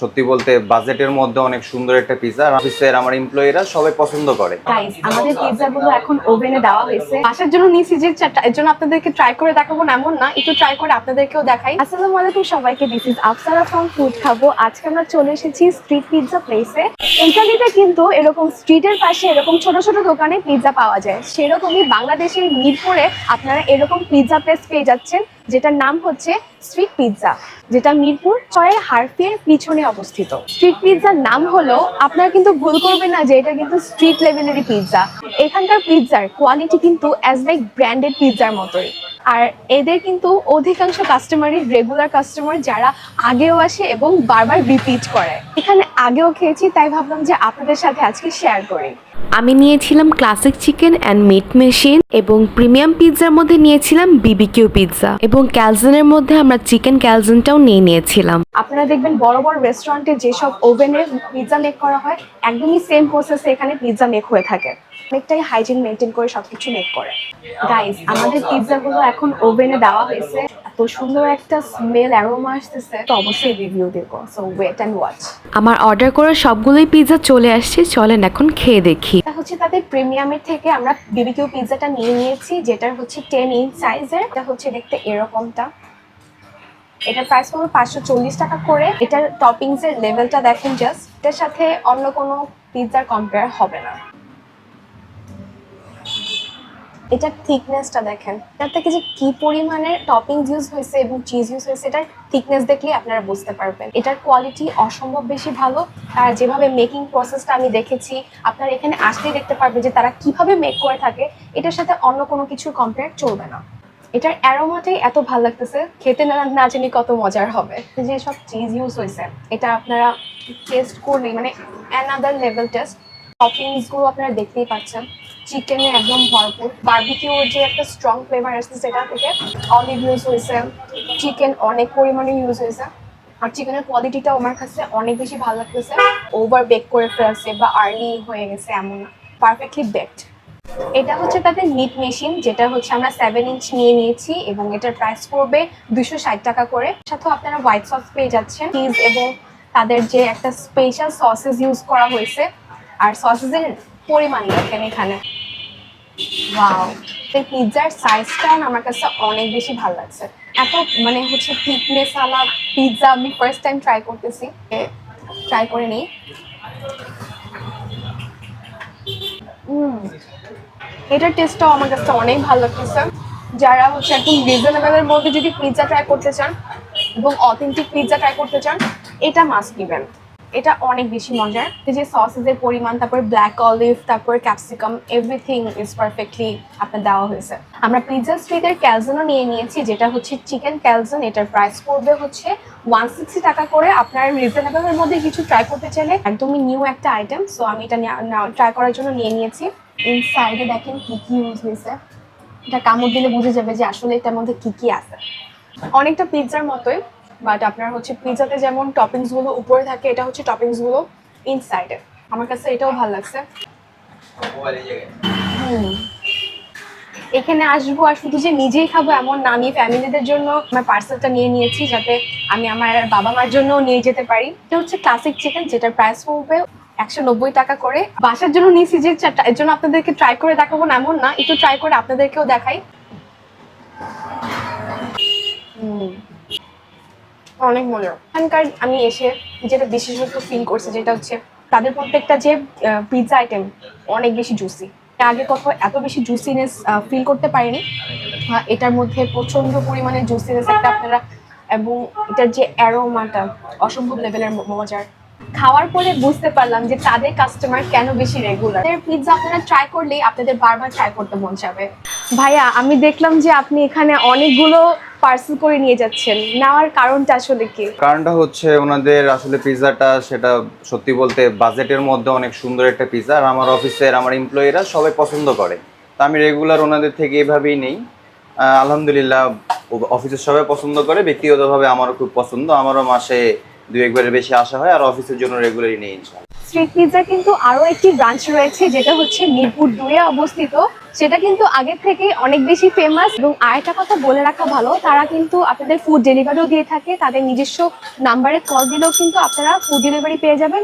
সত্যি বলতে বাজেটের মধ্যে অনেক সুন্দর একটা পিৎজা আর অফিসের আমার এমপ্লয়িরা সবাই পছন্দ করে। গাইস আমাদের পিৎজা গুলো এখন ওভেনে দেওয়া হয়েছে। আসার জন্য নিয়েছি যে এর জন্য আপনাদেরকে ট্রাই করে দেখাবো না, এমন না, একটু ট্রাই করে আপনাদেরকেও দেখাই। আসসালামু আলাইকুম সবাইকে this is Afsara from food খাব আজকে আমরা চলে এসেছি স্ট্রিট পিৎজা প্লেসে ইটালিতে কিন্তু এরকম স্ট্রিটের পাশে এরকম ছোট ছোট দোকানে পিৎজা পাওয়া যায়। সেরকমই বাংলাদেশের মিরপুরে আপনারা এরকম পিৎজা প্লেস পেয়ে যাচ্ছেন, যেটার নাম হচ্ছে স্ট্রিট পিৎজা যেটা মিরপুর, ছয়ের হারফির পিছনে অবস্থিত। স্ট্রিট পিৎজার নাম হলো আপনারা কিন্তু ভুল করবেন না যে এটা কিন্তু স্ট্রিট লেভেলেরই পিৎজা এখানকার পিৎজার কোয়ালিটি কিন্তু অ্যাজ লাইক ব্র্যান্ডেড পিৎজার মতোই। আর এদের কিন্তু অধিকাংশ কাস্টমারই রেগুলার কাস্টমার যারা আগেও আসে এবং বারবার রিপিট করে। এখানে আগেও খেয়েছি তাই ভাবলাম যে আপনাদের সাথে আজকে শেয়ার করি। আমি নিয়েছিলাম classic chicken and meat machine এবং প্রিমিয়াম পিৎজার মধ্যে নিয়েছিলাম বিবিকিউ পিৎজা এবং ক্যালজনের মধ্যে আমরা চিকেন ক্যালজনটাও নিয়ে নিয়েছিলাম। আপনারা দেখবেন বড় বড় রেস্টুরেন্টে যেসব ওভেনে পিৎজা মেক করা হয় একদমই সেম প্রসেসে এখানে পিৎজা মেক হয়ে থাকে। অনেকটাই হাইজিন মেনটেন করে সবকিছু মেক করে। গাইস আমাদের পিৎজাগুলো এখন ওভেনে দেওয়া হয়েছে। এত সুন্দর একটা স্মেল অ্যারোমা আসতেছে। তো অবশ্যই রিভিউ দেবো সো ওয়েট অ্যান্ড ওয়াচ আমার অর্ডার করা সবগুলোই পিৎজা চলে আসছে। চলেন এখন খেয়ে দেখি। এটা হচ্ছে তাদের প্রিমিয়ামের থেকে আমরা বিবিকিউ পিৎজাটা নিয়ে নিয়েছি যেটার হচ্ছে টেন ইঞ্চ সাইজের এটা হচ্ছে দেখতে এরকমটা। এটার প্রাইস পড়বে পাঁচশো চল্লিশ টাকা করে। এটার টপিংস এর লেভেলটা দেখেন জাস্ট এটার সাথে অন্য কোনো পিৎজার কম্পেয়ার হবে না। এটার থিকনেসটা দেখেন। এটার থেকে যে কি পরিমাণের টপিংস ইউজ হয়েছে এবং চিজ ইউজ হয়েছে, এটার থিকনেস দেখলে আপনারা বুঝতে পারবেন। এটার কোয়ালিটি অসম্ভব বেশি ভালো। আর যেভাবে মেকিং প্রসেসটা আমি দেখেছি, আপনারা এখানে আসলেই দেখতে পারবেন যে তারা কীভাবে মেক করে থাকে। এটার সাথে অন্য কোনো কিছুর কম্পেয়ার চলবে না। এটার অ্যারোমাটাই এত ভালো লাগতেছে, খেতে না না জানি কত মজার হবে। যে সব চিজ ইউজ হয়েছে, এটা আপনারা টেস্ট করলেই মানে অ্যানাদার লেভেল টেস্ট টপিংসগুলো আপনারা দেখতেই পাচ্ছেন। চিকেনে একদম ভরপুর। বার্বিকিউর যে একটা স্ট্রং ফ্লেভার আসছে সেটা থেকে অলিভ ইউজ হয়েছে চিকেন অনেক পরিমাণে ইউজ হয়েছে, আর চিকেনের কোয়ালিটিটাও আমার কাছে অনেক বেশি ভালো লাগতেছে। ওভার বেক করে ফেলছে বা আর্লি হয়ে গেছে এমন না পারফেক্টলি বেকড এটা হচ্ছে তাদের মিট মেশিন যেটা হচ্ছে আমরা সেভেন ইঞ্চ নিয়ে নিয়েছি এবং এটার প্রাইস পড়বে দুশো ষাট টাকা করে। সাথেও আপনারা হোয়াইট সস পেয়ে যাচ্ছেন। চিজ এবং তাদের যে একটা স্পেশাল সসেস ইউজ করা হয়েছে। আর সসেসের পরিমাণ দেখেন এখানে। ওয়াও এই পিৎজার সাইজটা আমার কাছে অনেক বেশি ভালো লাগছে। এত মানে হচ্ছে থিকনেস আলা পিৎজা আমি ফার্স্ট টাইম ট্রাই করতেছি। ট্রাই করে নিই। এটার টেস্টটাও আমার কাছে অনেক ভালো লাগতেছে। যারা হচ্ছে একদম রিজনেবলের মধ্যে যদি পিৎজা ট্রাই করতে চান এবং অথেন্টিক পিৎজা ট্রাই করতে চান, এটা মাস্ট নিবেন এটা অনেক বেশি মজার। এই যে সসেসের পরিমাণ, তারপর ব্ল্যাক অলিভ তারপর ক্যাপসিকাম এভরিথিং ইজ পারফেক্টলি আপনার দেওয়া হয়েছে। আমরা পিৎজা স্ট্রিটের ক্যালজনও নিয়ে নিয়েছি, যেটা হচ্ছে চিকেন ক্যালজন এটার প্রাইস পড়বে হচ্ছে ওয়ান সিক্সটি টাকা করে। আপনার রিজনেবলের মধ্যে কিছু ট্রাই করতে চাইলে একদমই নিউ একটা আইটেম সো আমি এটা ট্রাই করার জন্য নিয়ে নিয়েছি। ইনসাইডে দেখেন কি কি ইউজ হয়েছে। এটা কামড় দিলে বুঝে যাবে যে আসলে এটার মধ্যে কি কি আছে। অনেকটা পিৎজার মতোই। বাট আপনার হচ্ছে পিৎজাতে যেমন টপিংসগুলো উপরে থাকে, এটা হচ্ছে টপিংসগুলো ইনসাইডে আমার কাছে এটাও ভালো লাগছে। হুম। এখানে আসব আর শুধু যে নিজেই খাব এমন না, আমি ফ্যামিলিদের জন্য আমার পার্সেলটা নিয়ে নিয়েছি যাতে আমি আমার বাবা মার জন্য নিয়ে যেতে পারি। এটা হচ্ছে ক্লাসিক চিকেন যেটার প্রাইস পড়বে একশো নব্বই টাকা করে। বাসার জন্য নিয়েছি যে, এর জন্য আপনাদেরকে ট্রাই করে দেখাবো না, এমন না, একটু ট্রাই করে আপনাদেরকেও দেখাই। অনেক মজা এখানকার আমি এসে যেটা বিশেষত ফিল করছি যেটা হচ্ছে তাদের প্রত্যেকটা যে পিৎজা আইটেম অনেক বেশি জুসি আগে কোথাও এত বেশি জুসিনেস ফিল করতে পারিনি। এটার মধ্যে প্রচণ্ড পরিমাণে জুসিনেস একটা আপনারা, এবং এটার যে অ্যারোমাটা অসম্ভব লেভেলের মজার। খাওয়ার পরে বুঝতে পারলাম যে তাদের কাস্টমার কেন বেশি রেগুলার পিৎজা আপনারা ট্রাই করলেই আপনাদের বারবার ট্রাই করতে মন যাবে ভাইয়া, আমি দেখলাম যে আপনি এখানে অনেকগুলো পার্সেল করে নিয়ে যাচ্ছেন। নেওয়ার কারণটা আসলে কি? কারণটা হচ্ছে ওনাদের আসলে পিৎজাটা সেটা সত্যি বলতে বাজেটের মধ্যে অনেক সুন্দর একটা পিৎজা আর আমার অফিসের, আমার এমপ্লয়িরা সবাই পছন্দ করে। তা আমি রেগুলার ওনাদের থেকে এভাবেই নেই। আলহামদুলিল্লাহ, অফিসের সবাই পছন্দ করে, ব্যক্তিগতভাবে আমারও খুব পছন্দ। আমারও মাসে দু একবারের বেশি আসা হয়, আর অফিসের জন্য রেগুলারই নেই ইনশাল্লাহ স্ট্রিট পিৎজা কিন্তু আরও একটি ব্রাঞ্চ রয়েছে, যেটা হচ্ছে মিরপুর দুয়ে অবস্থিত। সেটা কিন্তু আগের থেকে অনেক বেশি ফেমাস এবং আরেকটা কথা বলে রাখা ভালো, তারা কিন্তু আপনাদের ফুড ডেলিভারিও দিয়ে থাকে, তাদের নিজস্ব নাম্বারে কল দিলেও কিন্তু আপনারা ফুড ডেলিভারি পেয়ে যাবেন।